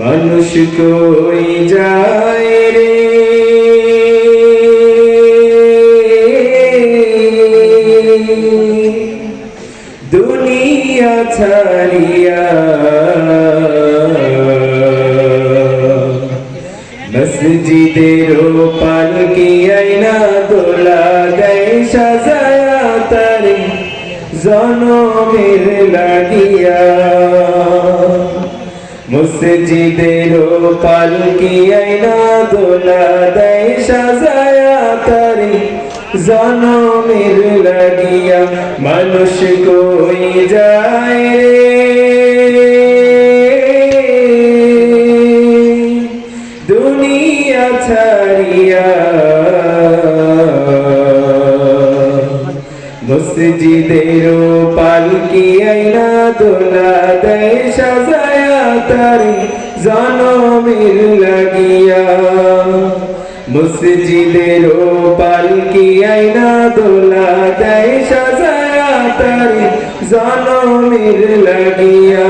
মানুষ কই যায় রে? দুনিয়া ছাড়িয়া মসজিদের পালকি আইনা দোলা দেয় সাজায়া তারে, জনমের লাগিয়া। মসজিদের পালকি আইনা দোলা দেয় সাজায়া তারি। জনমের লাগিয়া মানুষ কই যায়? মসজিদের পালকি আইনা দোলা দেয়, সাজায়া তারি জনমের লাগিয়া। মসজিদের পালকি আইনা দোলা দেয়, সাজায়া তারি জনমের লাগিয়া।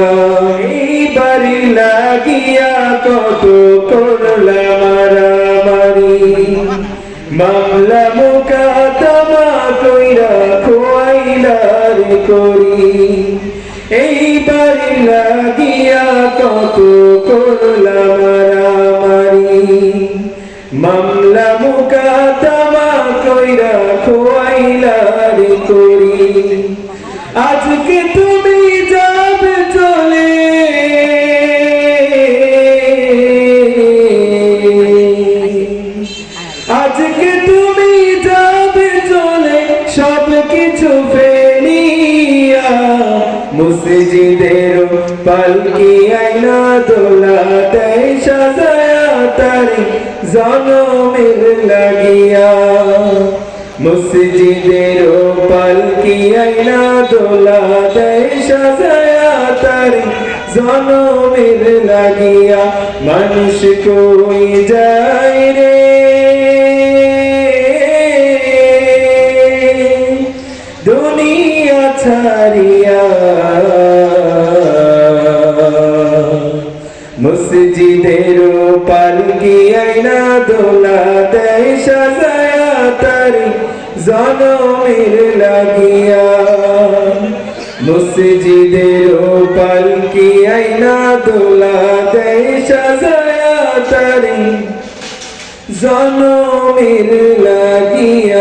বাড়ি লাগিয়া কত করলা মারামারি। মামলা করি। এই বাড়ি লাগিয়া কত করলা মারামারি মামলা মুকাদমা কইরা খোয়াইলার করি। আজকে তুমি যাবে চলে। আজকে তুমি যাবে চলে সব কিছু মসজিদের পালকি আইনা দোলা দেয় সাজায়া তারি জনমের লাগিয়া? মসজিদের পালকি আইনা দোলা দেয় সাজায়া তারি জনমের লাগিয়া? মানুষ কই যায় রে? দুনিয়া ছাড়িয়া। মসজিদের পালকি আইনা দোলা দেয় জনমের লাগিয়া। মসজিদের পালকি আইনা দোলা জনমের লাগিয়া।